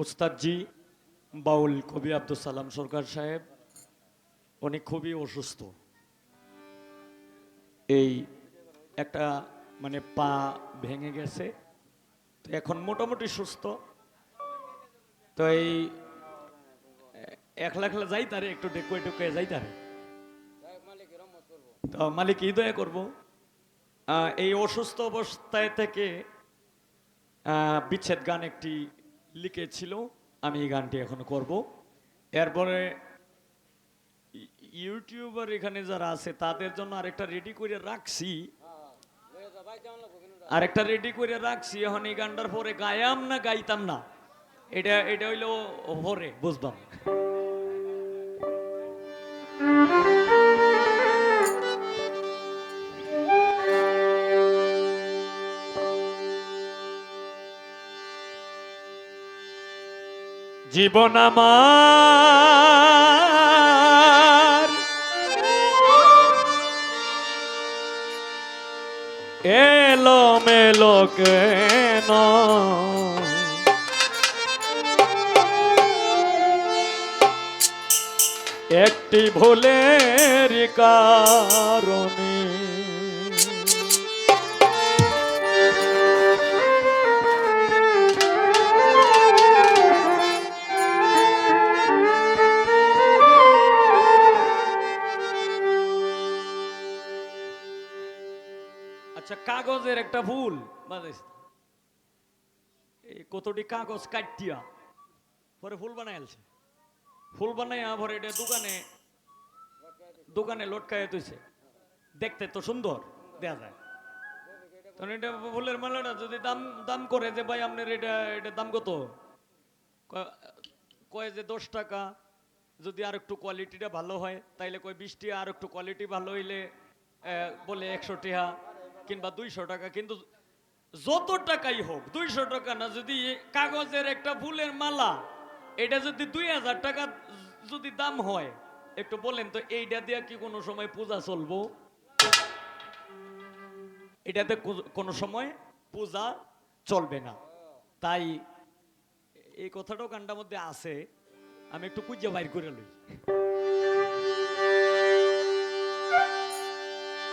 ওস্তাদজি বাউল কবি আব্দুল সালাম সরকার সাহেব উনি খুবই অসুস্থ। এই একটা মানে পা ভেঙে গেছে তো এখন মোটামুটি সুস্থ। তো এই একলা একলা যাই তারে একটু ডেকুয়ে ডেকুয়ে যাই তারে। তো মালিক হৃদয় করব। আহ, এই অসুস্থ অবস্থায় থেকে বিচ্ছেদ গান একটি লিখেছিল। আমি এই গানটি এখন করব। এরপরে ইউটিউবার এখানে যারা আছে তাদের জন্য আরেকটা রেডি করে রাখছি। আরেকটা রেডি করে রাখছি এখন এই গানটার পরে গায়াম না গাইতাম না। এটা এটা হইল পরে বুঝবাম জীবন আমার। এলো মেলো কেন? একটি ভুলের কারণে একটা ভুল। এই কতটি কাগজ কাটিয়া, পরে ফুল বানাই আলছে ফুল বানাইয়া পরে এটা দোকানে দোকানে লটকায় তুইছে দেখতে তো সুন্দর দেখা যায়। তখন এটা ফুলের মালাটা যদি দাম দাম করে যে, ভাই, আপনার এটা এটা দাম কত? কয় যে, দশ টাকা। যদি আর একটু কোয়ালিটিটা ভালো হয়, তাইলে কয়, বিশ টাকা আর একটু কোয়ালিটি ভালো হইলে বলে একশো টাকা কিংবা দুইশো টাকা, কিন্তু যত টাকাই হোক, দুইশো টাকা না, যদি কাগজের একটা ফুলের মালা, এটা যদি দুই হাজার টাকা যদি দাম হয়, একটু বলেন তো, এইটা দিয়ে কি কোনো সময় পূজা চলবো? এটাতে কোনো সময় পূজা চলবে না। তাই এই কথাটাও গানটার মধ্যে আছে, আমি একটু কুজে বাইর করে লই।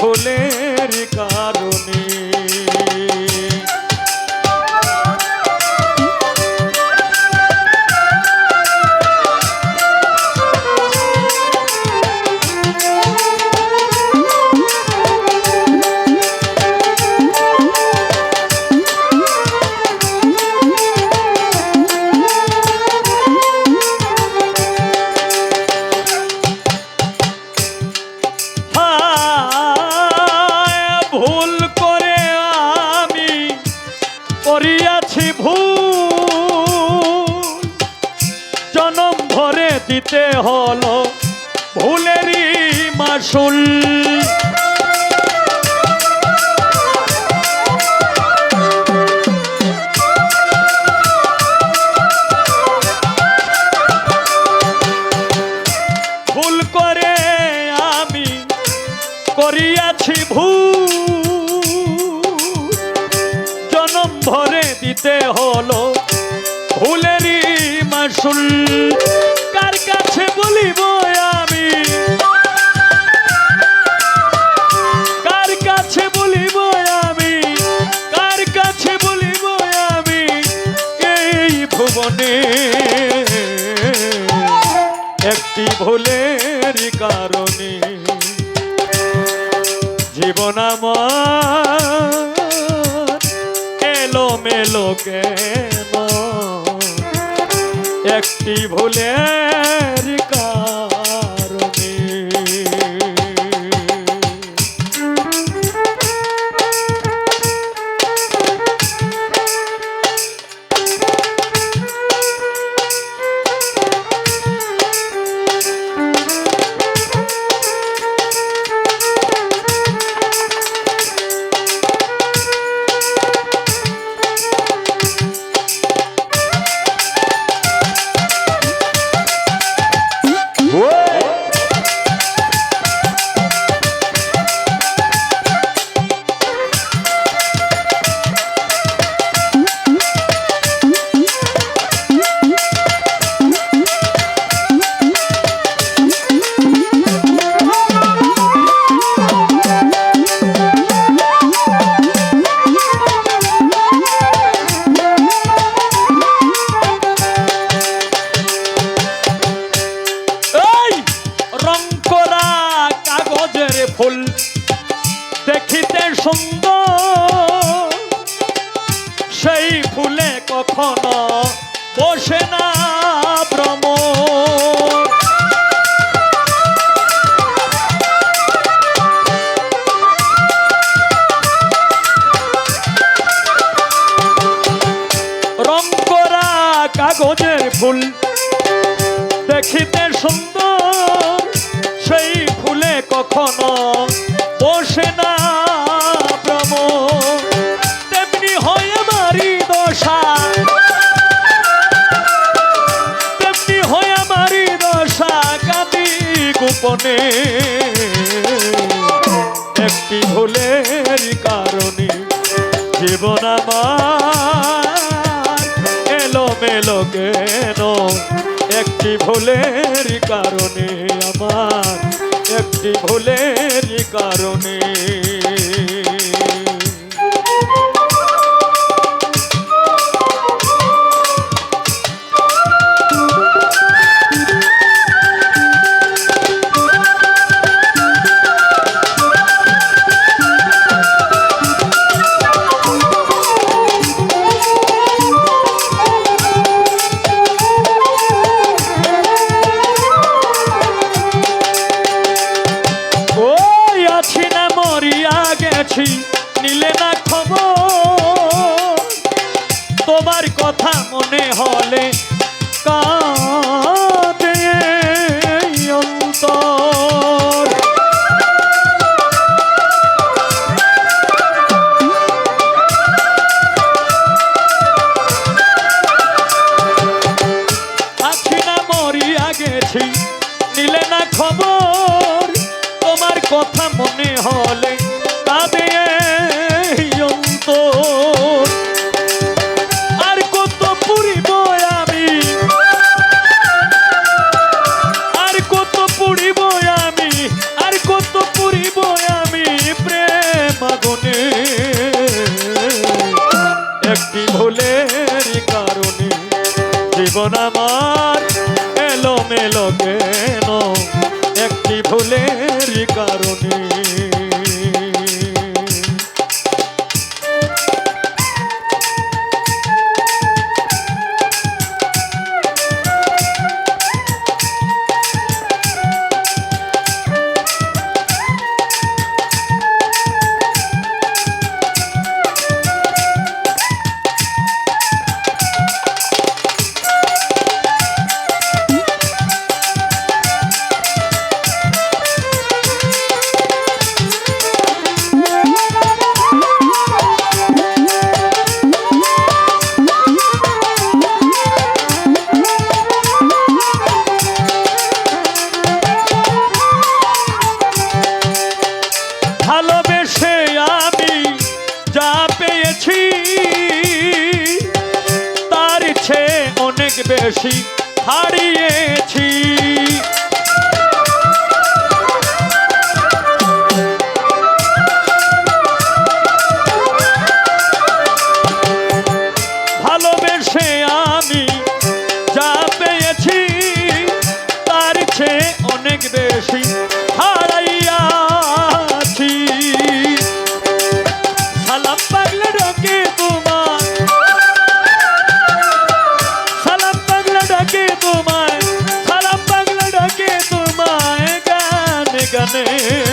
একটি করিয়াছি ভুল। জনম ভরে দিতে হলো ভুলেরই মাসুল। মাসুল কার কাছে বলিব আমি? কার কাছে বলিব আমি? কার কাছে বলিব আমি? এই ভুবনে একটি ভুলের কারণে জীবন আমার এলো মেলো কেন একটি ভুলের কারণে বসে না গোপনে। একটি ভুলের কারণে জীবন আমার এলো মেলো কেন? একটি ভুলের কারণে আমার, একটি ভুলের কারণে মনে হলে কাঁদে না মরিয়া খবর তোমার কথা মনে হলে বেশি হারিয়েছি। ভালোবেসে আমি যা পেয়েছি তার চেয়ে অনেক বেশি জানে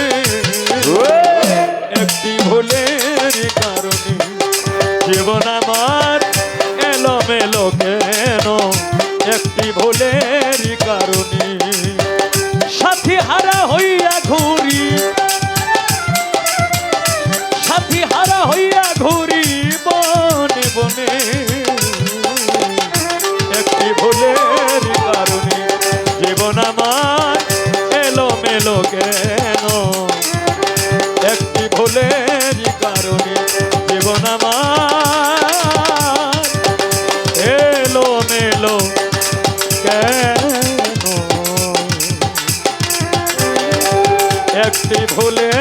ভুলে